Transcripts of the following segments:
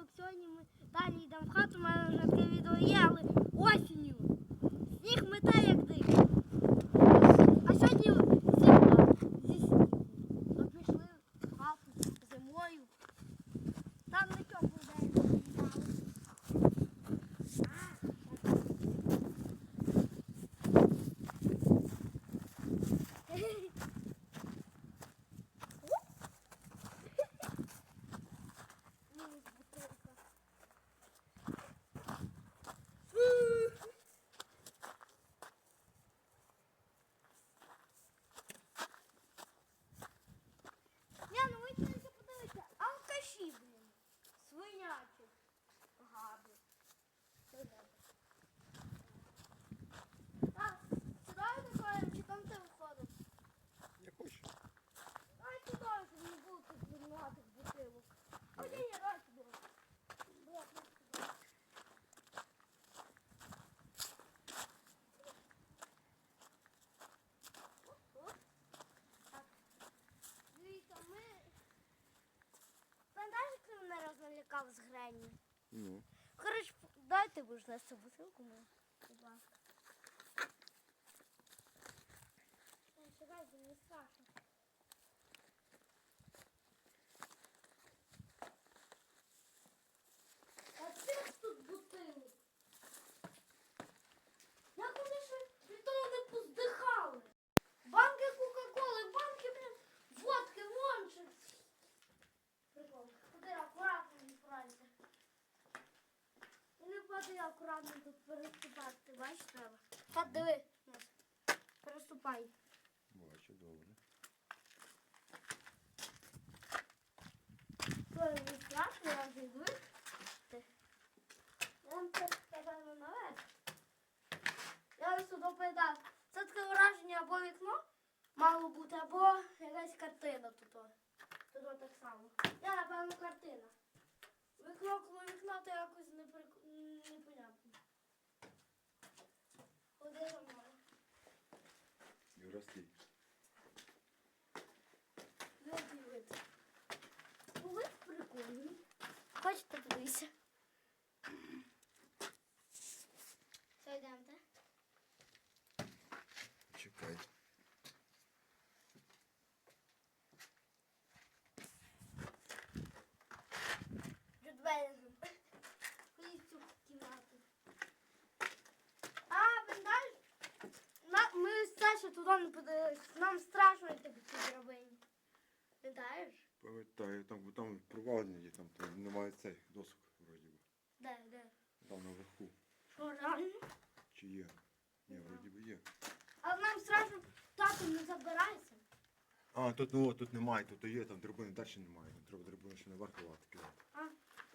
ранок. Сьогодні ми далі йдемо в хату. У мене вже таке відео є, але осінню. Сніг мете як дик. А сьогодні зима зі снігу. Ми пішли в хату зимою. Там на чому день стояли. А, так. Мінус бутилка. Ні, ну ви тільки подивіться, алкаші, блін. Свинячі. Гади. Так, сюди виходимо, чи там ти виходиш? Я хочу. Ай, туди, щоб не було тут винуватих бутилок. А ні, ні, давай туди. Давай, туди. Оп. Так. Дивіться, ми... Пам'ятаєш, як ти мене з Гренні? Ну. Коротше, дайте будеш нести бутилку мою. будь ласка. Ой, Чекайте, не страшно. А цих тут бутилок. Як вони ще від того не поздихали? Банки Кока-Коли, банки, блін, водки, вонче. Прикол. Куди акуратно не пораньте. І не падає акуратно тут переступати. Бачиш треба? Хат диви. Нос. Переступай. Бачу, добре. Не я вже йду. Це напевно наверх. Я ось сюди передав. Це таке враження або вікно мало бути, або якась картина тут. Тут так само. Я, напевно, картина. Вікно коло вікна, то якось не прик... Ходи за мною. Юра, стій. Вид. Ну, вид. Хочете подивитися? Все, йдемте. Чекай. Вже двері. Ходіть в цю кімнату. А, пам'ятаєш? На, ще туди не подивилися. Нам страшно по цій драбині. Пам'ятаєш? Пам'ятаю, там, там провалення є, там, там немає цих досок, вроді би. Де, де? Там наверху. Що, реально? Чи є? Ні, вроді би є. Але нам страшно, тато не забирається. А, тут, ну, тут немає, тут є, там драбини далі немає. Там треба драбину ще наверх ховати кидати. А,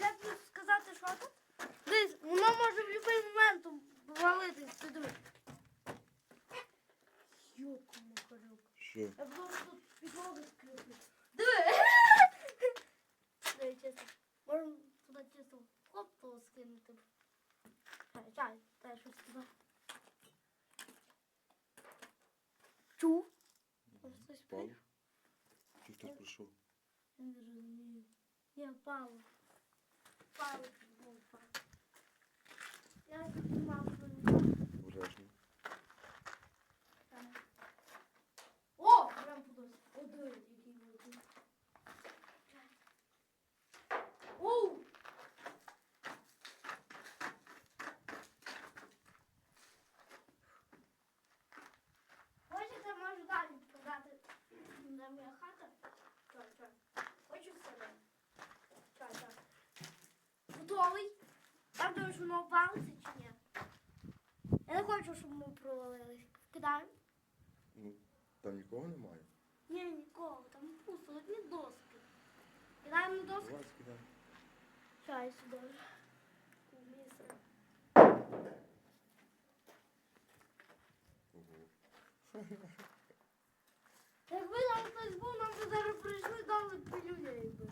я тобі сказати, що тут? Дивись, воно може в будь-який Що? Я просто тут підлогу скріплю. Диви! Диви, чесно. Можемо туди чисто хоп, то скинути. Чай, чай, дай щось туди. Чу? Впав? прийшов? Чи хтось прийшов? Я не розумію. Я впала. Впала, впала. Я піднімав свою. Обережно. Там. О, прям О, який далі показати, де моя хата? Чай, чай. Хочу. Готовий? Так думаєш, воно обвалиться чи ні? Я не хочу, щоб ми провалились. Кидаємо? Ну, там нікого немає. Ні, нікого, там пусто, одні доски. Кидаємо на доски. Давай скидай. Чай сюди. Місце. Якби там хтось був, нам би зараз прийшли, дали пилюля якби.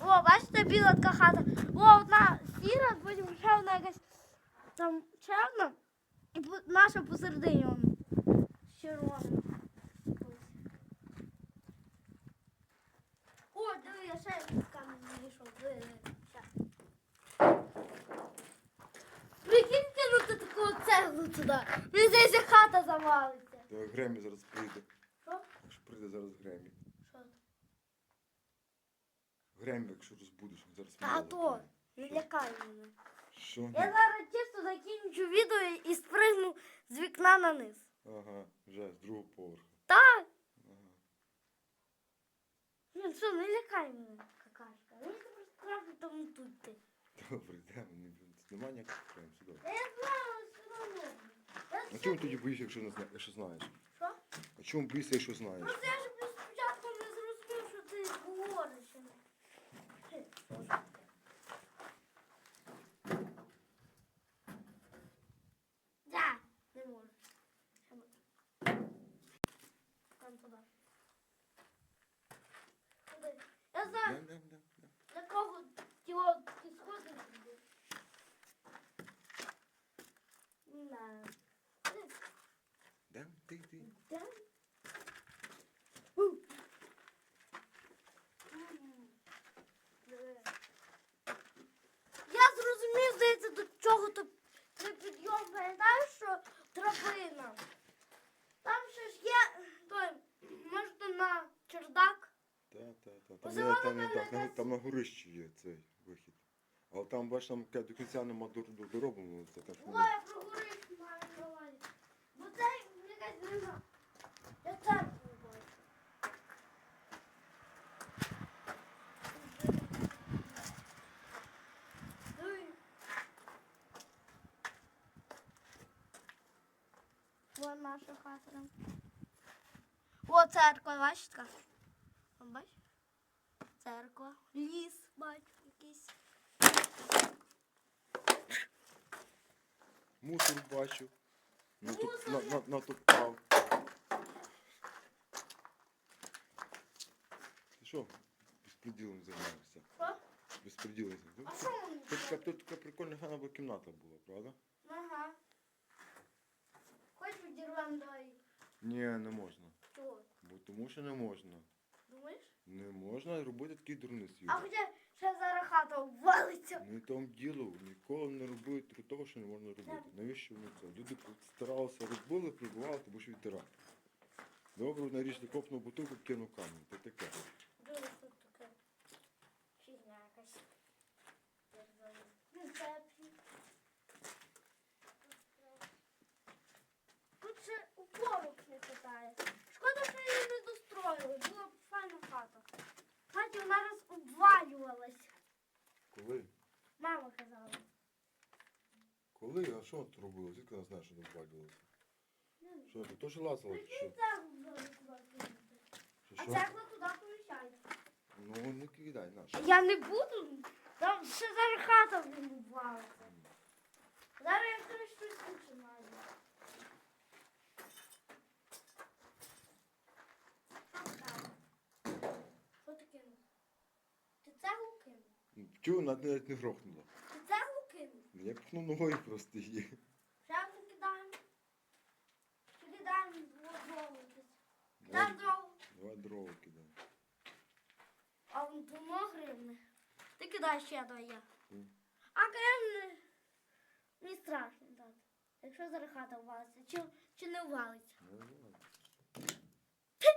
О, бачите, біла така хата. О, одна сіра, потім ще одна якась там чорна. І наша посередині он. з червоним. Ось. О, диви, я ще якийсь камінь знайшов. Диви, диви. Ще. Туди. Мені здається, хата завалиться. Гремі зараз прийде. Що? Якщо прийде зараз Гремі. Що? Гремі, якщо розбудеш, він зараз А то, не лякай мене. Що? Я зараз чисто закінчу відео і спригну з вікна на низ. Ага, вже з другого поверху. Так! Ага. Ну що, не лякай мене, какашка. Мені тебе страшно тому тут ти. Добре, йдемо. Нема ніяких проблем, все добре. Я знаю, але все одно. Я А чому тоді боїшся, якщо не зна... якщо знаєш? Що? А чому боїшся, якщо знаєш? Ну це ж спочатку не зрозумів, що ти говориш. Хе, Боже. Да, не можу. Ще можу. Там туди. Куди? Я знаю, Йдем, йдем, йдем, йдем. на кого тіло ти сходиш. Не знаю. Йдем, ти, ти. Да? У. М. Диви. Я зрозумів, здається, до чого то при підйом пам'ятаєш, що тропина. Там ще ж є той, можна на чердак. Та, та, та. Там, Оце є, вона там, мене так, на, десь- там на горищі є цей вихід. Але там, бачиш, там до кінця нема дор- до- дороблено. Це теж Ой, я про горищ маю на. Бо це якась не знаю. Я церкву бачу. Ой. Вон наша хата. О, церква, Бачиш? Церква, ліс, бачу, якийсь. Мусор бачив. Натоп, Мусор? на, на, натоптав. Ти що? Безпреділом займаєшся. Що? Безпреділом А займаєшся. що вони? Тут така, тут така прикольна гарна кімната була, правда? Ага. Хоч відірвемо давай. Ні, не можна. Чого? Бо тому що не можна. Думаєш? Не можна робити такі дурниці. А хоча ще зараз хата обвалиться. Не там діло, ніколи не робити того, що не можна робити. Навіщо вони це? Люди старалися робили, прибували, тому що відтирати. Добре, наріжли копнув бутилку, кинув камінь. Та таке. Дуже тут таке. Фігня якась. Я ж знаю. Ну, це пі- Тут ще упорок не хватає. Шкода, що її не достроїли. Була б файна хата. Хаті вона раз обвалювалась. Коли? Мама казала. А що? Звідки вона знає, що не? Ну, Що, ти теж лазила? чи Що? Що, А що? цегла туди поміщається. Ну не кидай, наш. Я не буду. Там ще зараз хата в ньому валиться. Зараз я тобі щось інше маю. Що ти кинув? Ти цеглу кинув? Вона навіть не грохнула? Я пхнув ногою просто її. Одну кидаємо. Кидаємо дрова Там дрова. давай дрова кидай. А вон воно гривне. Ти кидай ще давай я. А конечно, не страшно так. Якщо зараз хата ввалиться, чи, чи не ввалиться. Ну, ладно. Чай.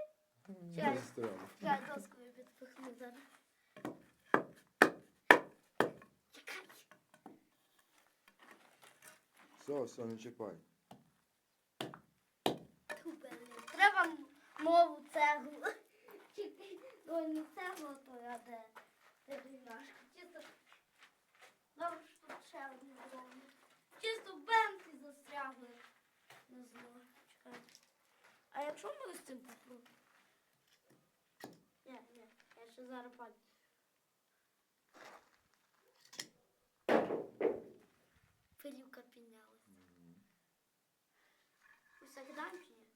Не. Я підпихну зараз. Все, все, не чіпай. Треба м- нову цеглу. Ой, не цеглу, то я де. Чисто. Добре, що тут. Чисто бенки застрягли. Не знаю. Чекай. А якщо ми з цим попробуємо? Ні, ні, я ще зараз пальці. Усе кидаємо чи ні?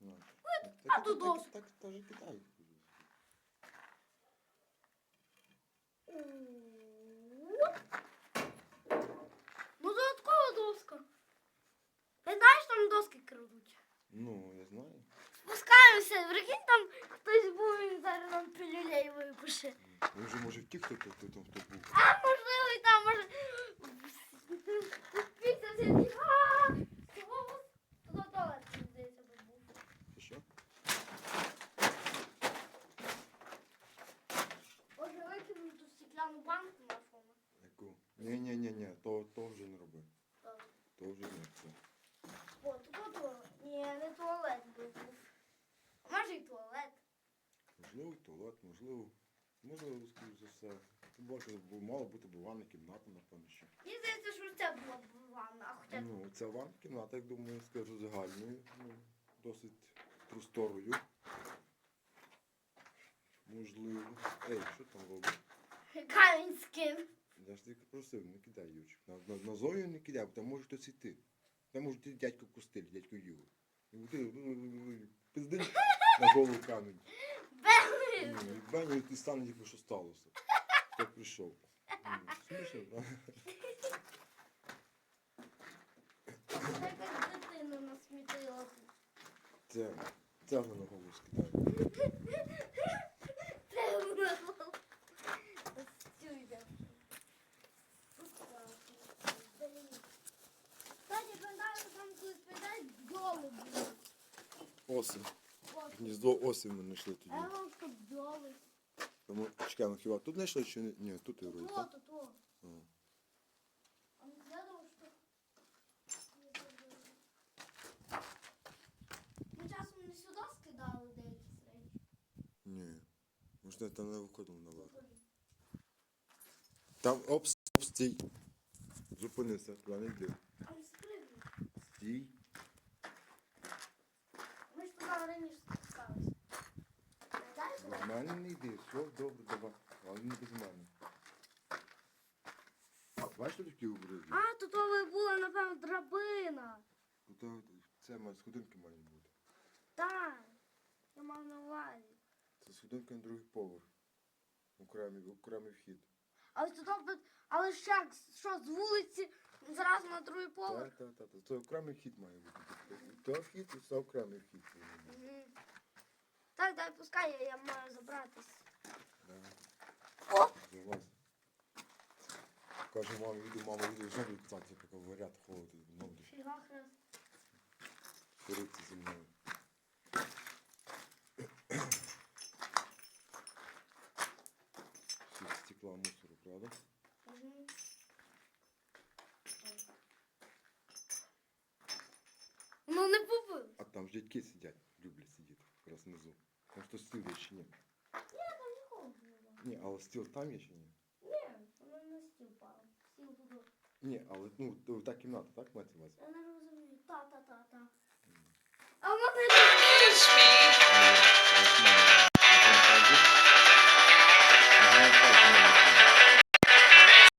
На. а Так, тут так, доску. Так, так, теж кидай. Ну, додаткова доска. Ти знаєш, там доски крадуть. Ну, я знаю. Спускаємося, прикинь, там хтось був, він зараз нам пилюлей випише. Він вже може втікти, хто хто там хто був. А можливо, і там може. Піця сидить. А! Можливо, туалет, можливо. Можливо, скоріш за все. Тим більше, бо мала бути б ванна кімната, напевно, ще. Мені здається, що це була б ванна, а хоча Ну, ця ванна кімната, як думаю, скажу загальною, ну, досить просторою. Можливо. Ей, що там робиш? камінь скин. Я ж тільки просив, не кидай Юрчик. На, на, на зою не кидай, бо там може хтось іти. Там може йти дядько Костиль, дядько Юра. І ти пиздиш на голову камінь. Ну, і Беня, і ти стане, тільки що сталося. Хто прийшов. Смішно, так? Як дитина насмітила. Це, це на голову скидає. Це вона. Стюйде. Кстати, пам'ятаю, там бджоли були. Осень. От. Гніздо осінь ми знайшли тоді. А я вам що бджоли. Тому чекаємо, хіба тут знайшли чи ні? Ні, тут і вроді, так? вот. Ага. А не следовало, что... Ми часом не сюди скидали деякі речі. Ні. Може, там не виходимо наверх. Там опс, опс, стій. Зупинися, туди не йди. А не спригнув. Стій. Ми ж туди раніше спускалися. Пам'ятаєш? До мене не йди. Все, добре, давай. Але не без мене. Бачиш, що такі обризи? А, тут ви була, напевно, драбина. Ото Це має сходинки мають бути. Так. Я мав на увазі. Це сходинка на другий поверх. Окремий, окремий вхід. Але тут, би- але ж як, що, з вулиці зразу на другий поверх? Так, так, так. Це окремий вхід має бути. То вхід, і це окремий вхід. Мгм. Так, дай пускай, я, я маю забратись. О! Залазь. Каже, мама, йду, мама, йду, знову кстати, поки горять холоди, знову десь Фіга хрест. кориться зі мною. Всі стекла мусору, правда? Мгм. Ну не побив. А там ж дядьки сидять, люблять сидіти, якраз внизу. Там що стіл є чи ні? Ні, там не було. Ні, але стіл там є чи ні? Ні, воно на стіл пало. Стіл туди. Ні, але ну, то та кімната, так, мать, на увазі? Я не розумію. Та-та-та-та. А me